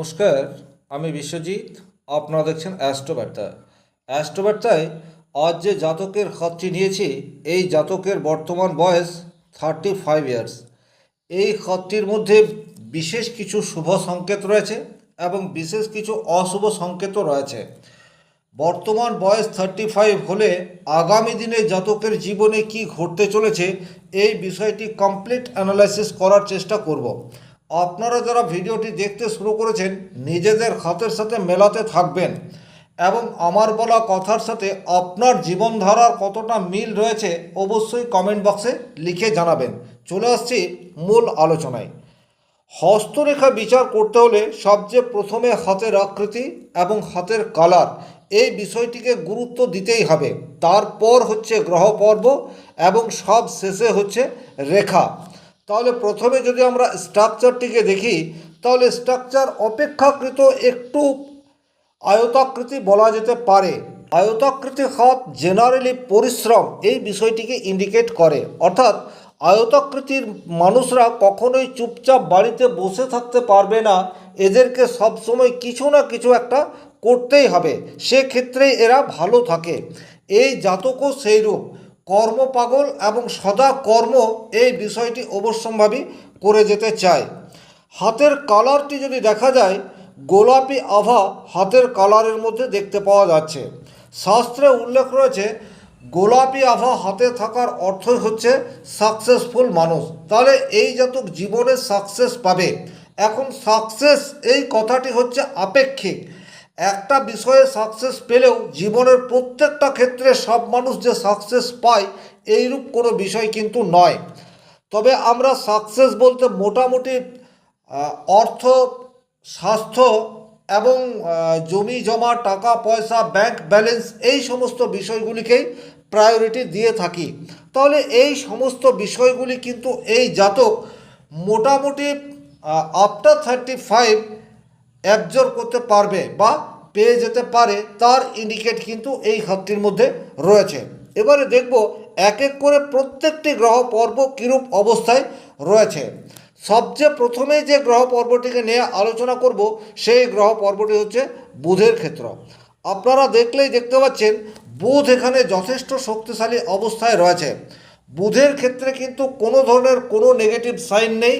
নমস্কার, আমি বিশ্বজিৎ, আপনারা দেখছেন অ্যাস্ট্রোবার্তা। অ্যাস্ট্রোবার্তায় আজ যে জাতকের খাতটি নিয়েছি, এই জাতকের বর্তমান বয়স থার্টি ফাইভ ইয়ার্স এই খাতটির মধ্যে বিশেষ কিছু শুভ সংকেত রয়েছে এবং বিশেষ কিছু অশুভ সংকেতও রয়েছে। বর্তমান বয়স থার্টি ফাইভ হলে আগামী দিনে জাতকের জীবনে কি ঘটতে চলেছে, এই বিষয়টি কমপ্লিট অ্যানালাইসিস করার চেষ্টা করব। আপনারা যারা ভিডিওটি দেখতে শুরু করেছেন, নিজেদের হাতের সাথে মেলাতে থাকবেন এবং আমার বলা কথার সাথে আপনার জীবনধারার কতটা মিল রয়েছে অবশ্যই কমেন্ট বক্সে লিখে জানাবেন। চলে আসছি মূল আলোচনায়। হস্তরেখা বিচার করতে হলে সবচেয়ে প্রথমে হাতের আকৃতি এবং হাতের কালার এই বিষয়টিকে গুরুত্ব দিতেই হবে। তারপর হচ্ছে গ্রহ পর্ব এবং সব শেষে হচ্ছে রেখা। তাহলে প্রথমে যদি আমরা স্ট্রাকচারটিকে দেখি, তাহলে স্ট্রাকচার অপেক্ষাকৃত একটু আয়তাকৃতি বলা যেতে পারে। আয়তাকৃতি হাত জেনারেলি পরিশ্রম এই বিষয়টিকে ইন্ডিকেট করে। অর্থাৎ আয়তাকৃতির মানুষরা কখনোই চুপচাপ বাড়িতে বসে থাকতে পারবে না। এদেরকে সবসময় কিছু না কিছু একটা করতেই হবে। সেক্ষেত্রে এরা ভালো থাকে। এই জাতকও সেইরূপ। কর্মপাগল এবং সদা কর্ম এই বিষয়টি অবশ্যম্ভাবী করে যেতে চায়। হাতের কালারটি যদি দেখা যায়, গোলাপি আভা হাতের কালারের মধ্যে দেখতে পাওয়া যাচ্ছে। শাস্ত্রে উল্লেখ রয়েছে, গোলাপি আভা হাতে থাকার অর্থই হচ্ছে সাকসেসফুল মানুষ। তাহলে এই জাতক জীবনে সাকসেস পাবে। এখন সাকসেস এই কথাটি হচ্ছে আপেক্ষিক। একটা বিষয়ে সাকসেস পেলেও জীবনের প্রত্যেকটা ক্ষেত্রে সব মানুষ যে সাকসেস পায়, এইরূপ কোনো বিষয় কিন্তু নয়। তবে আমরা সাকসেস বলতে মোটামুটি অর্থ, স্বাস্থ্য এবং জমি, জমা, টাকা, পয়সা ব্যাংক ব্যালেন্স এই সমস্ত বিষয়গুলিকেই প্রায়োরিটি দিয়ে থাকি। তাহলে এই সমস্ত বিষয়গুলি কিন্তু এই জাতক মোটামুটি আফটার থার্টি ফাইভ অ্যাবজর্ব করতে পারবে বা পেয়ে যেতে পারে, তার ইন্ডিকেট কিন্তু এই হাতটির মধ্যে রয়েছে। এবারে দেখব এক এক করে প্রত্যেকটি গ্রহ পর্ব কিরূপ অবস্থায় রয়েছে। সবচেয়ে প্রথমে যে গ্রহ পর্বটিকে নিয়ে আলোচনা করব, সেই গ্রহ পর্বটি হচ্ছে বুধের ক্ষেত্র। আপনারা দেখলেই দেখতে পাচ্ছেন, বুধ এখানে যথেষ্ট শক্তিশালী অবস্থায় রয়েছে। বুধের ক্ষেত্রে কিন্তু কোনো ধরনের কোনো নেগেটিভ সাইন নেই।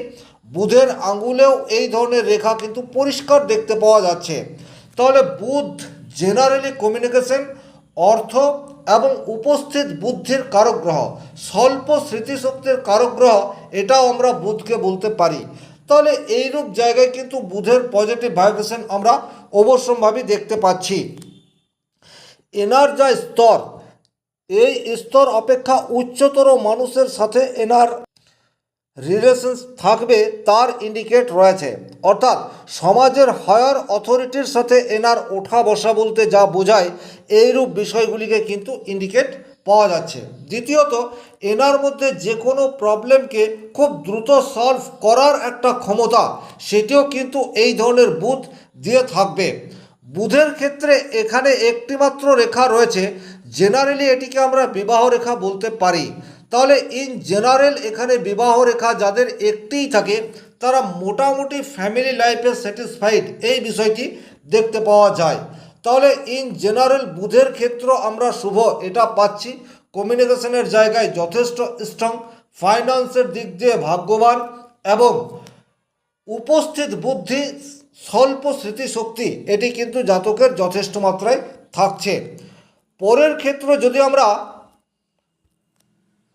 বুধের আঙ্গুলেও এই ধরনের রেখা কিন্তু পরিষ্কার দেখতে পাওয়া যাচ্ছে। তাহলে বুধ জেনারেলি কমিউনিকেশন অর্থ এবং উপস্থিত বুদ্ধির কারক গ্রহ স্বল্প স্মৃতিশক্তির কারক গ্রহ এটাও আমরা বুধকে বলতে পারি। তাহলে এইরূপ জায়গায় কিন্তু বুধের পজিটিভ ভাইব্রেশন আমরা অবশ্যম্ভাবী দেখতে পাচ্ছি। এনার যা স্তর, এই স্তর অপেক্ষা উচ্চতর মানুষের সাথে এনার রিলেশনস থাকবে তার ইন্ডিকেট রয়েছে। অর্থাৎ সমাজের হায়ার অথরিটির সাথে এনার ওঠা বসা বলতে যা বোঝায়, এইরূপ বিষয়গুলিকে কিন্তু ইন্ডিকেট পাওয়া যাচ্ছে। দ্বিতীয়ত, এনার মধ্যে যে কোনো প্রবলেমকে খুব দ্রুত সলভ করার একটা ক্ষমতা, সেটিও কিন্তু এই ধরনের বুথ দিয়ে থাকবে। বুধের ক্ষেত্রে এখানে একটিমাত্র রেখা রয়েছে জেনারেলি এটিকে আমরা বিবাহ রেখা বলতে পারি। তাহলে ইন জেনারেল এখানে বিবাহ রেখা যাদের একটিই থাকে, তারা মোটামুটি ফ্যামিলি লাইফে স্যাটিসফাইড এই বিষয়টি দেখতে পাওয়া যায়। তাহলে ইন জেনারেল বুধের ক্ষেত্র আমরা শুভ, এটা পাচ্ছি। কমিউনিকেশনের জায়গায় যথেষ্ট স্ট্রং ফাইন্যান্সের দিক দিয়ে ভাগ্যবান এবং উপস্থিত বুদ্ধি, স্বল্প স্মৃতিশক্তি, এটি কিন্তু জাতকের যথেষ্ট মাত্রায় থাকছে। পরের ক্ষেত্র যদি আমরা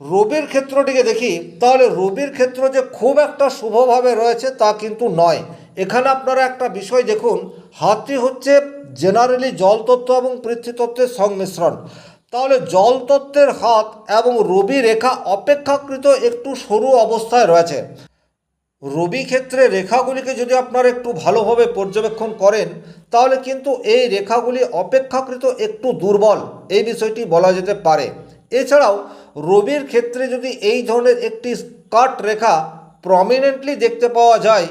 রবির ক্ষেত্রটিকে দেখি, তাহলে রবির ক্ষেত্র যে খুব একটা শুভভাবে রয়েছে তা কিন্তু নয়। এখানে আপনারা একটা বিষয় দেখুন, হাতটি হচ্ছে জেনারেলি জলতত্ত্ব এবং পৃথ্বীতত্ত্বের সংমিশ্রণ। তাহলে জলতত্ত্বের হাত এবং রবি রেখা অপেক্ষাকৃত একটু সরু অবস্থায় রয়েছে। রবি ক্ষেত্রে রেখাগুলিকে যদি আপনারা একটু ভালোভাবে পর্যবেক্ষণ করেন, তাহলে কিন্তু এই রেখাগুলি অপেক্ষাকৃত একটু দুর্বল। এই বিষয়টি বলা যেতে পারে। এছাড়াও রবির ক্ষেত্রে যদি এই ধরনের একটি কাট রেখা প্রমিনেন্টলি দেখতে পাওয়া যায়,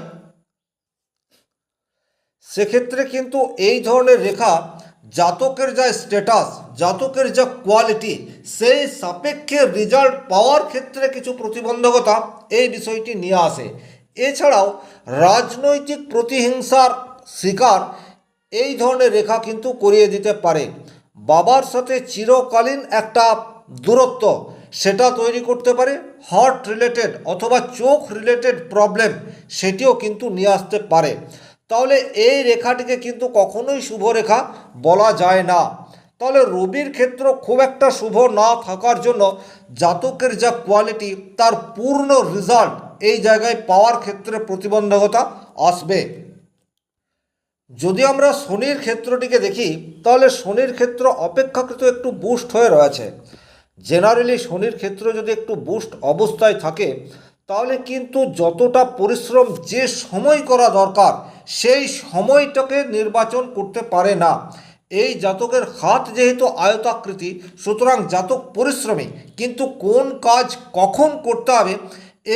সেক্ষেত্রে কিন্তু এই ধরনের রেখা জাতকের যা স্ট্যাটাস জাতকের যা কোয়ালিটি সেই সাপেক্ষে রেজাল্ট পাওয়ার ক্ষেত্রে কিছু প্রতিবন্ধকতা এই বিষয়টি নিয়ে আসে। এছাড়াও রাজনৈতিক প্রতিহিংসার শিকার এই ধরনের রেখা কিন্তু করিয়ে দিতে পারে। বাবার সাথে চিরকালীন একটা দূরত্ব সেটা তৈরি করতে পারে হার্ট রিলেটেড অথবা চোখ রিলেটেড প্রবলেম সেটিও কিন্তু নিয়ে আসতে পারে। তাহলে এই রেখাটিকে কিন্তু কখনোই শুভ রেখা বলা যায় না। তাহলে রবির ক্ষেত্র খুব একটা শুভ না থাকার জন্য জাতকের যা কোয়ালিটি তার পূর্ণ রেজাল্ট এই জায়গায় পাওয়ার ক্ষেত্রে প্রতিবন্ধকতা আসবে। যদি আমরা শনির ক্ষেত্রটিকে দেখি, তাহলে শনির ক্ষেত্র অপেক্ষাকৃত একটু বুস্ট হয়ে রয়েছে। জেনারেলি শনির ক্ষেত্র যদি একটু বুস্ট অবস্থায় থাকে, তাহলে কিন্তু যতটা পরিশ্রম যে সময় করা দরকার, সেই সময়টাকে নির্বাচন করতে পারে না। এই জাতকের হাত যেহেতু আয়তাকৃতি, সুতরাং জাতক পরিশ্রমী, কিন্তু কোন কাজ কখন করতে হবে,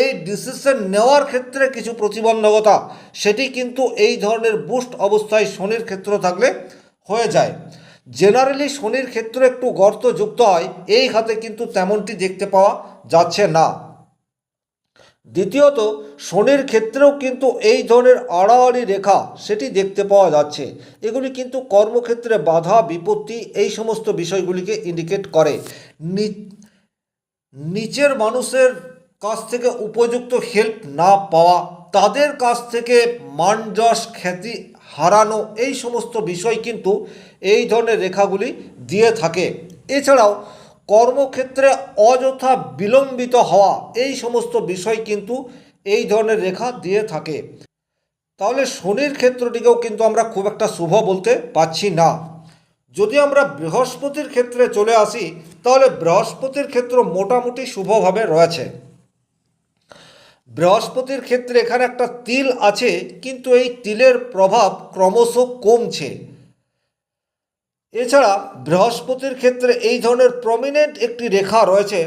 এই ডিসিশন নেওয়ার ক্ষেত্রে কিছু প্রতিবন্ধকতা, সেটি কিন্তু এই ধরনের বুস্ট অবস্থায় শনির ক্ষেত্র থাকলে হয়ে যায়। জেনারেলি শনির ক্ষেত্রে একটু গর্ত যুক্ত হয়, এই হাতে কিন্তু তেমনটি দেখতে পাওয়া যাচ্ছে না। দ্বিতীয়ত, শনির ক্ষেত্রেও কিন্তু এই ধরনের আড়াআড়ি রেখা সেটি দেখতে পাওয়া যাচ্ছে। এগুলি কিন্তু কর্মক্ষেত্রে বাধা, বিপত্তি, এই সমস্ত বিষয়গুলিকে ইন্ডিকেট করে। নিচের মানুষের কাছ থেকে উপযুক্ত হেল্প না পাওয়া, তাদের কাছ থেকে মান যশ খ্যাতি হারানো এই সমস্ত বিষয় কিন্তু এই ধরনের রেখাগুলি দিয়ে থাকে। এছাড়াও কর্মক্ষেত্রে অযথা বিলম্বিত হওয়া এই সমস্ত বিষয় কিন্তু এই ধরনের রেখা দিয়ে থাকে। তাহলে শনির ক্ষেত্রটিকেও কিন্তু আমরা খুব একটা শুভ বলতে পাচ্ছি না। যদি আমরা বৃহস্পতির ক্ষেত্রে চলে আসি, তাহলে বৃহস্পতির ক্ষেত্র মোটামুটি শুভভাবে রয়েছে। বৃহস্পতির ক্ষেত্রে এখানে একটা তিল আছে, কিন্তু এই তিলের প্রভাব ক্রমশ কমছে। এছাড়া বৃহস্পতির ক্ষেত্রে এই ধরনের প্রমিনেন্ট একটি রেখা রয়েছে।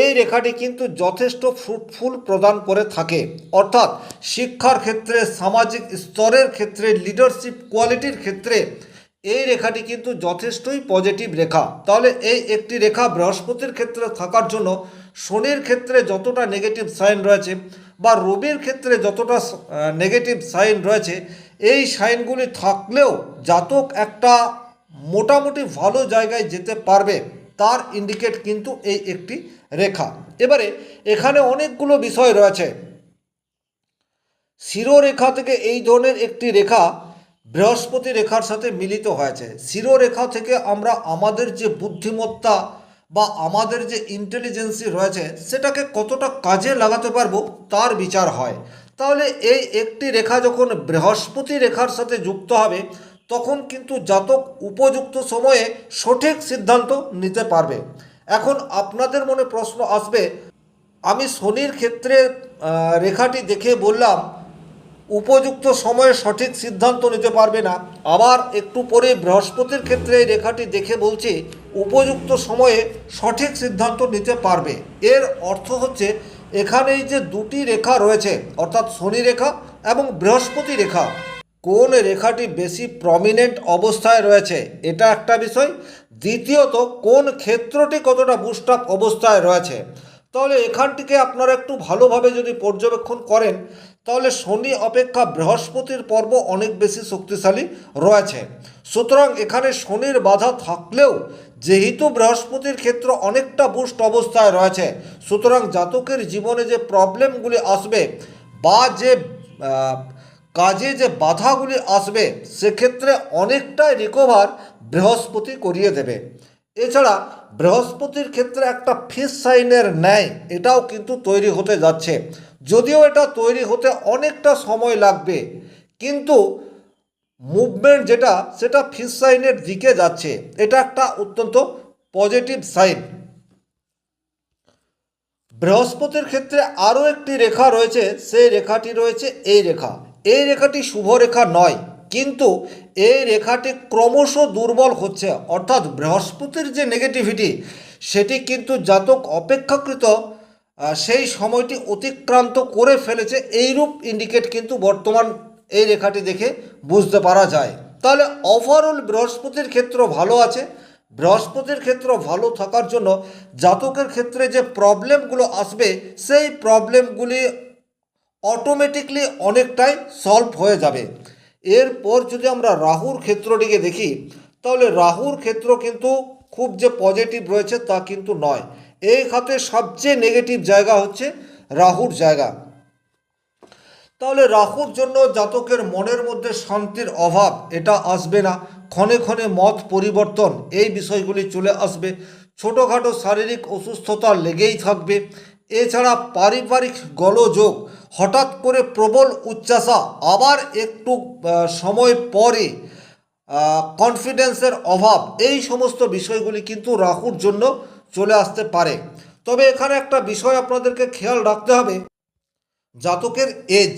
এই রেখাটি কিন্তু যথেষ্ট ফ্রুটফুল প্রদান করে থাকে। অর্থাৎ শিক্ষার ক্ষেত্রে, সামাজিক স্তরের ক্ষেত্রে লিডারশিপ কোয়ালিটির ক্ষেত্রে এই রেখাটি কিন্তু যথেষ্টই পজিটিভ রেখা। তাহলে এই একটি রেখা বৃহস্পতির ক্ষেত্রে থাকার জন্য শনির ক্ষেত্রে যতটা নেগেটিভ সাইন রয়েছে বা রবির ক্ষেত্রে যতটা নেগেটিভ সাইন রয়েছে, এই সাইনগুলি থাকলেও জাতক একটা মোটামুটি ভালো জায়গায় যেতে পারবে। তার ইন্ডিকেট কিন্তু এই একটি রেখা। এবারে এখানে অনেকগুলো বিষয় রয়েছে। শিরোরেখা থেকে এই ধরনের একটি রেখা বৃহস্পতি রেখার সাথে মিলিত হয়েছে। শিরোরেখা থেকে আমরা আমাদের যে বুদ্ধিমত্তা বা আমাদের যে ইন্টেলিজেন্সি রয়েছে, সেটাকে কতটা কাজে লাগাতে পারব তার বিচার হয়। তাহলে এই একটি রেখা যখন বৃহস্পতি রেখার সাথে যুক্ত হবে, তখন কিন্তু জাতক উপযুক্ত সময়ে সঠিক সিদ্ধান্ত নিতে পারবে। এখন আপনাদের মনে প্রশ্ন আসবে, আমি শনির ক্ষেত্রে রেখাটি দেখে বললাম উপযুক্ত সময়ে সঠিক সিদ্ধান্ত নিতে পারবে না। আবার একটু পরে বৃহস্পতির ক্ষেত্রে এই রেখাটি দেখে বলছে, উপযুক্ত সময়ে সঠিক সিদ্ধান্ত নিতে পারবে। এর অর্থ হচ্ছে এখানে যে দুটি রেখা রয়েছে, অর্থাৎ শনি রেখা এবং বৃহস্পতি রেখা, কোন রেখাটি বেশি প্রমিনেন্ট অবস্থায় রয়েছে, এটা একটা বিষয়। দ্বিতীয়ত, কোন ক্ষেত্রটি কতটা বুস্ট আপ অবস্থায় রয়েছে। তাহলে এখানটিকে আপনারা একটু ভালোভাবে যদি পর্যবেক্ষণ করেন তাহলে শনি অপেক্ষা বৃহস্পতির পর্ব অনেক বেশি শক্তিশালী রয়েছে। সুতরাং এখানে শনির বাধা থাকলেও যেহেতু বৃহস্পতির ক্ষেত্র অনেকটা বুস্ট অবস্থায় রয়েছে, সুতরাং জাতকের জীবনে যে প্রবলেমগুলি আসবে বা যে কাজে যে বাধাগুলি আসবে, সেক্ষেত্রে অনেকটাই রিকভার বৃহস্পতি করিয়ে দেবে। এছাড়া বৃহস্পতির ক্ষেত্রে একটা ফিস সাইনের ন্যায় এটাও কিন্তু তৈরি হতে যাচ্ছে। যদিও এটা তৈরি হতে অনেকটা সময় লাগবে, কিন্তু মুভমেন্ট যেটা, সেটা ফিস সাইনের দিকে যাচ্ছে। এটা একটা অত্যন্ত পজিটিভ সাইন বৃহস্পতির ক্ষেত্রে আরও একটি রেখা রয়েছে, সেই রেখাটি রয়েছে এই রেখা। এই রেখাটি শুভ রেখা নয়, কিন্তু এই রেখাটি ক্রমশ দুর্বল হচ্ছে। অর্থাৎ বৃহস্পতির যে নেগেটিভিটি সেটি কিন্তু জাতক অপেক্ষাকৃত সেই সময়টি অতিক্রান্ত করে ফেলেছে, এইরূপ ইন্ডিকেট কিন্তু বর্তমান এই রেখাটি দেখে বুঝতে পারা যায়। তাহলে ওভারঅল বৃহস্পতির ক্ষেত্র ভালো আছে। বৃহস্পতির ক্ষেত্র ভালো থাকার জন্য জাতকের ক্ষেত্রে যে প্রবলেমগুলো আসবে, সেই প্রবলেমগুলি অটোমেটিকলি অনেকটাই সলভ হয়ে যাবে। এরপর যদি আমরা রাহুর ক্ষেত্রটিকে দেখি, তাহলে রাহুর ক্ষেত্র কিন্তু খুব যে পজিটিভ রয়েছে তা কিন্তু নয়। এই খাতে সবচেয়ে নেগেটিভ জায়গা হচ্ছে রাহুর জায়গা। তাহলে রাহুর জন্য জাতকের মনের মধ্যে শান্তির অভাব, এটা আসবে না। ক্ষণে ক্ষণে মত পরিবর্তন, এই বিষয়গুলি চলে আসবে। ছোটোখাটো শারীরিক অসুস্থতা লেগেই থাকবে। এছাড়া পারিবারিক গলযোগ, হঠাৎ করে প্রবল উচ্চাসা আবার একটু সময় পরে কনফিডেন্সের অভাব, এই সমস্ত বিষয়গুলি কিন্তু রাহুর জন্য চলে আসতে পারে। তবে এখানে একটা বিষয় আপনাদেরকে খেয়াল রাখতে হবে। জাতকের এজ।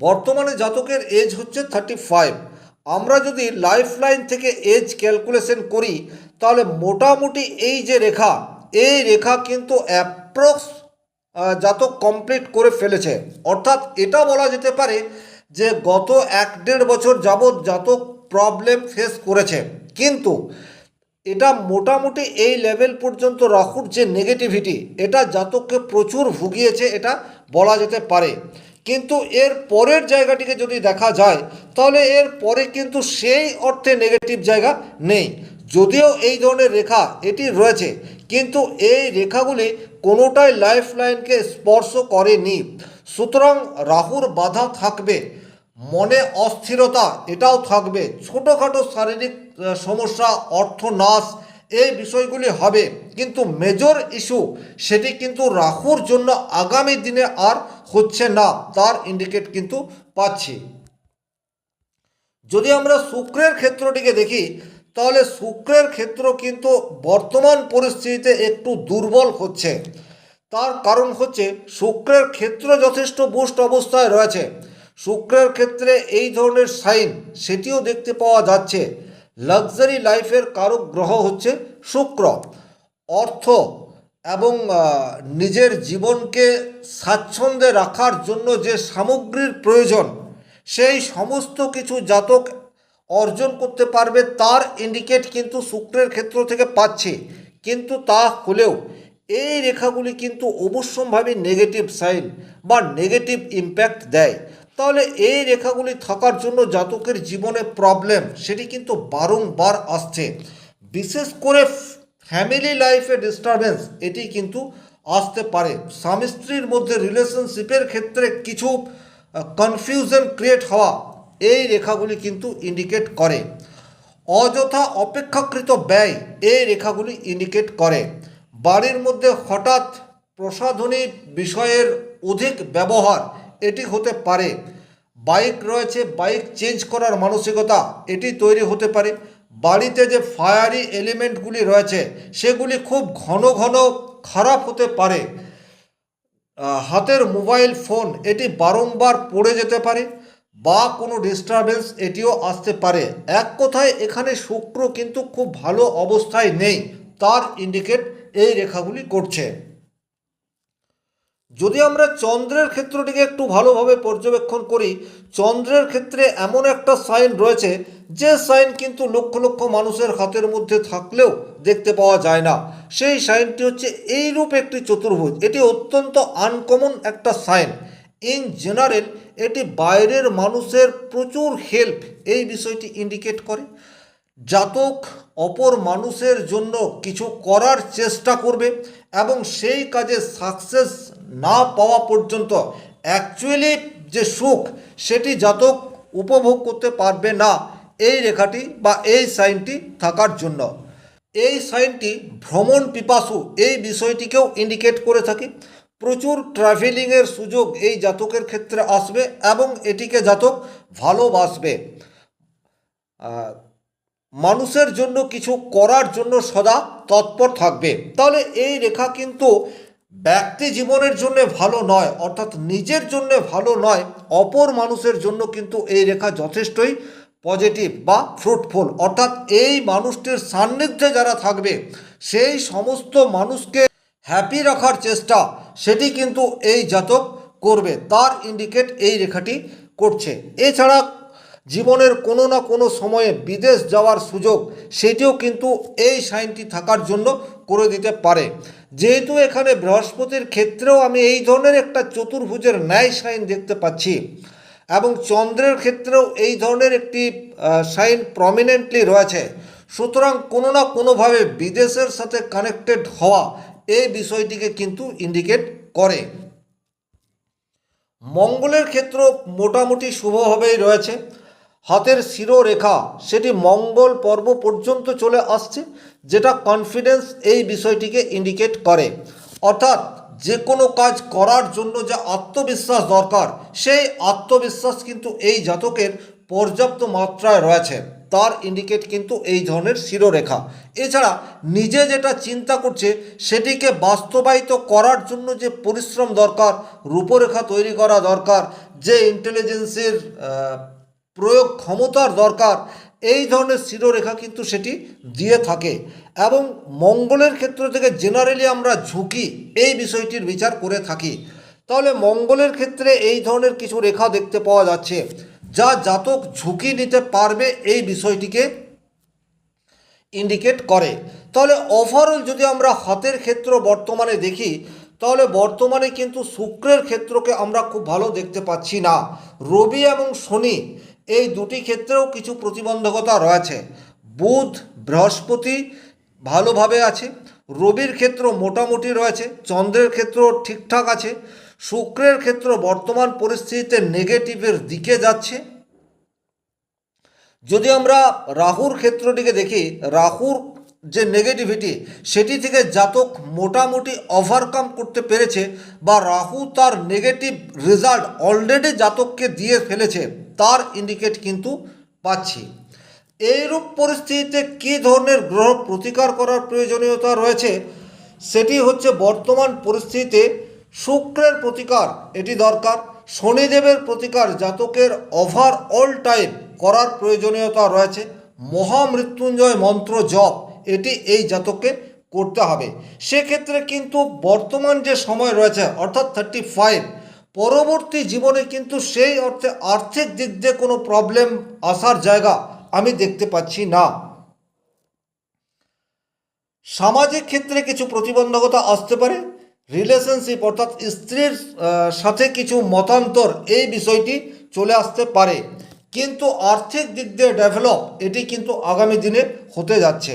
বর্তমানে জাতকের এজ হচ্ছে থার্টি ফাইভ আমরা যদি লাইফ লাইন থেকে এজ ক্যালকুলেশন করি, তাহলে মোটামুটি এই যে রেখা, এই রেখা কিন্তু অ্যাপ্রক্স জাতক কমপ্লিট করে ফেলেছে। অর্থাৎ এটা বলা যেতে পারে যে গত এক দেড় বছর যাবৎ জাতক প্রবলেম ফেস করেছে। কিন্তু এটা মোটামুটি এই লেভেল পর্যন্ত রাহুর যে নেগেটিভিটি এটা জাতককে প্রচুর ভুগিয়েছে, এটা বলা যেতে পারে। কিন্তু এর পরের জায়গাটিকে যদি দেখা যায়, তাহলে এর পরে কিন্তু সেই অর্থে নেগেটিভ জায়গা নেই। যদিও এই ধরনের রেখা এটি রয়েছে, কিন্তু এই রেখাগুলি কোনোটাই লাইফ লাইনকে স্পর্শ করেনি। সুতরাং রাহুর বাধা থাকবে। মনে অস্থিরতা, এটাও থাকবে। ছোটোখাটো শারীরিক সমস্যা অর্থনাশ এই বিষয়গুলি হবে। কিন্তু মেজর ইস্যু সেটি কিন্তু রাহুর জন্য আগামী দিনে আর হচ্ছে না, তার ইন্ডিকেট কিন্তু পাচ্ছি। যদি আমরা শুক্রের ক্ষেত্রটিকে দেখি, তাহলে শুক্রের ক্ষেত্র কিন্তু বর্তমান পরিস্থিতিতে একটু দুর্বল হচ্ছে। তার কারণ হচ্ছে, শুক্রের ক্ষেত্র যথেষ্ট বুস্ট অবস্থায় রয়েছে। শুক্রের ক্ষেত্রে এই ধরনের সাইন, সেটিও দেখতে পাওয়া যাচ্ছে। লাক্সারি লাইফের কারক গ্রহ হচ্ছে শুক্র। অর্থ এবং নিজের জীবনকে স্বাচ্ছন্দ্যে রাখার জন্য যে সামগ্রীর প্রয়োজন, সেই সমস্ত কিছু জাতক অর্জন করতে পারবে তার ইন্ডিকেট কিন্তু শুক্রের ক্ষেত্র থেকে পাচ্ছে। কিন্তু তা হলেও এই রেখাগুলি কিন্তু অবশ্যম্ভাবী নেগেটিভ সাইন বা নেগেটিভ ইম্প্যাক্ট দেয়। তাহলে এই রেখাগুলি থাকার জন্য জাতকের জীবনে প্রবলেম সেটি কিন্তু বারংবার আসছে। বিশেষ করে ফ্যামিলি লাইফে ডিস্টারবেন্স এটি কিন্তু আসতে পারে। স্বামী স্ত্রীর মধ্যে রিলেশনশিপের ক্ষেত্রে কিছু কনফিউশন ক্রিয়েট হওয়া, এই রেখাগুলি কিন্তু ইন্ডিকেট করে। অযথা অপেক্ষাকৃত ব্যয়, এই রেখাগুলি ইন্ডিকেট করে। বাড়ির মধ্যে হঠাৎ প্রসাধনী বিষয়ের অধিক ব্যবহার এটি হতে পারে। বাইক রয়েছে, বাইক চেঞ্জ করার মানসিকতা, এটি তৈরি হতে পারে। বাড়িতে যে ফায়ারি এলিমেন্টগুলি রয়েছে, সেগুলি খুব ঘন ঘন খারাপ হতে পারে। হাতের মোবাইল ফোন, এটি বারংবার পড়ে যেতে পারে বা কোনো ডিস্টারবেন্স এটিও আসতে পারে। এক কথায়, এখানে শুক্র কিন্তু খুব ভালো অবস্থায় নেই, তার ইন্ডিকেট এই রেখাগুলি করছে। যদি আমরা চন্দ্রের ক্ষেত্রটিকে একটু ভালোভাবে পর্যবেক্ষণ করি, চন্দ্রের ক্ষেত্রে এমন একটা সাইন রয়েছে, যে সাইন কিন্তু লক্ষ লক্ষ মানুষের হাতের মধ্যে থাকলেও দেখতে পাওয়া যায় না। সেই সাইনটি হচ্ছে এইরূপ একটি চতুর্ভুজ। এটি অত্যন্ত আনকমন একটা সাইন। ইন জেনারেল এটি বাইরের মানুষের প্রচুর হেল্প এই বিষয়টি ইন্ডিকেট করে। জাতক অপর মানুষের জন্য কিছু করার চেষ্টা করবে এবং সেই কাজে সাকসেস না পাওয়া পর্যন্ত অ্যাকচুয়ালি যে সুখ, সেটি জাতক উপভোগ করতে পারবে না এই রেখাটি বা এই সাইনটি থাকার জন্য। এই সাইনটি ভ্রমণ পিপাসু এই বিষয়টিকেও ইন্ডিকেট করে থাকে। প্রচুর ট্রাভেলিংয়ের সুযোগ এই জাতকের ক্ষেত্রে আসবে এবং এটিকে জাতক ভালোবাসবে। মানুষের জন্য কিছু করার জন্য সদা তৎপর থাকবে। তাহলে এই রেখা কিন্তু ব্যক্তি জীবনের জন্য ভালো নয়, অর্থাৎ নিজের জন্য ভালো নয়, অপর মানুষের জন্য কিন্তু এই রেখা যথেষ্টই পজিটিভ বা ফ্রুটফুল অর্থাৎ এই মানুষটির সান্নিধ্যে যারা থাকবে, সেই সমস্ত মানুষকে হ্যাপি রাখার চেষ্টা সেটি কিন্তু এই জাতক করবে। তার ইন্ডিকেট এই রেখাটি করছে। এছাড়া জীবনের কোনো না কোনো সময়ে বিদেশ যাওয়ার সুযোগ সেটিও কিন্তু এই সাইনটি থাকার জন্য করে দিতে পারে। যেহেতু এখানে বৃহস্পতির ক্ষেত্রেও আমি এই ধরনের একটা চতুর্ভুজের ন্যায় সাইন দেখতে পাচ্ছি এবং চন্দ্রের ক্ষেত্রেও এই ধরনের একটি সাইন প্রমিনেন্টলি রয়েছে। সুতরাং কোনো না কোনোভাবে বিদেশের সাথে কানেক্টেড হওয়া এই বিষয়টিকে কিন্তু ইন্ডিকেট করে। মঙ্গলের ক্ষেত্র মোটামুটি শুভভাবেই রয়েছে। হাতের শিরোরেখা, সেটি মঙ্গল পর্ব পর্যন্ত চলে আসছে, যেটা কনফিডেন্স এই বিষয়টিকে ইন্ডিকেট করে। অর্থাৎ যে কোনো কাজ করার জন্য যে আত্মবিশ্বাস দরকার, সেই আত্মবিশ্বাস কিন্তু এই জাতকের পর্যাপ্ত মাত্রায় রয়েছে। তার ইন্ডিকেট কিন্তু এই ধরনের শিরোরেখা। এছাড়া নিজে যেটা চিন্তা করছে, সেটিকে বাস্তবায়িত করার জন্য যে পরিশ্রম দরকার, রূপরেখা তৈরি করা দরকার, যে ইন্টেলিজেন্সের প্রয়োগ ক্ষমতার দরকার, এই ধরনের শিরোরেখা কিন্তু সেটি দিয়ে থাকে। এবং মঙ্গলের ক্ষেত্র থেকে জেনারেলি আমরা ঝুঁকি এই বিষয়টির বিচার করে থাকি। তাহলে মঙ্গলের ক্ষেত্রে এই ধরনের কিছু রেখা দেখতে পাওয়া যাচ্ছে, যা জাতক ঝুঁকি নিতে পারবে এই বিষয়টিকে ইন্ডিকেট করে। তাহলে ওভারঅল যদি আমরা হাতের ক্ষেত্র বর্তমানে দেখি, তাহলে বর্তমানে কিন্তু শুক্রের ক্ষেত্রকে আমরা খুব ভালো দেখতে পাচ্ছি না। রবি এবং শনি এই দুটি ক্ষেত্রেও কিছু প্রতিবন্ধকতা রয়েছে। বুধ, বৃহস্পতি ভালোভাবে আছে। রবির ক্ষেত্র মোটামুটি রয়েছে। চন্দ্রের ক্ষেত্র ঠিকঠাক আছে। শুক্রের ক্ষেত্র বর্তমান পরিস্থিতিতে নেগেটিভের দিকে যাচ্ছে। যদি আমরা রাহুর ক্ষেত্রটিকে দেখি, রাহুর যে নেগেটিভিটি সেটি থেকে জাতক মোটামুটি ওভারকাম করতে পেরেছে বা রাহু তার নেগেটিভ রেজাল্ট অলরেডি জাতককে দিয়ে ফেলেছে, তার ইন্ডিকেট কিন্তু পাচ্ছি। এইরূপ পরিস্থিতিতে কী ধরনের গ্রহ প্রতিকার করার প্রয়োজনীয়তা রয়েছে, সেটি হচ্ছে বর্তমান পরিস্থিতিতে শুক্রের প্রতিকার, এটি দরকার। শনিদেবের প্রতিকার, জাতকের ওভার অল টাইম করার প্রয়োজনীয়তা রয়েছে। মহামৃত্যুঞ্জয় মন্ত্র জপ এটি এই জাতককে করতে হবে। সেক্ষেত্রে কিন্তু বর্তমান যে সময় রয়েছে, অর্থাৎ থার্টি ফাইভ পরবর্তী জীবনে কিন্তু সেই অর্থে আর্থিক দিক দিয়ে কোনো প্রবলেম আসার জায়গা আমি দেখতে পাচ্ছি না। সামাজিক ক্ষেত্রে কিছু প্রতিবন্ধকতা আসতে পারে রিলেশনশিপ অর্থাৎ স্ত্রীর সাথে কিছু মতান্তর এই বিষয়টি চলে আসতে পারে। কিন্তু আর্থিক দিক দিয়ে ডেভেলপ এটি কিন্তু আগামী দিনে হতে যাচ্ছে।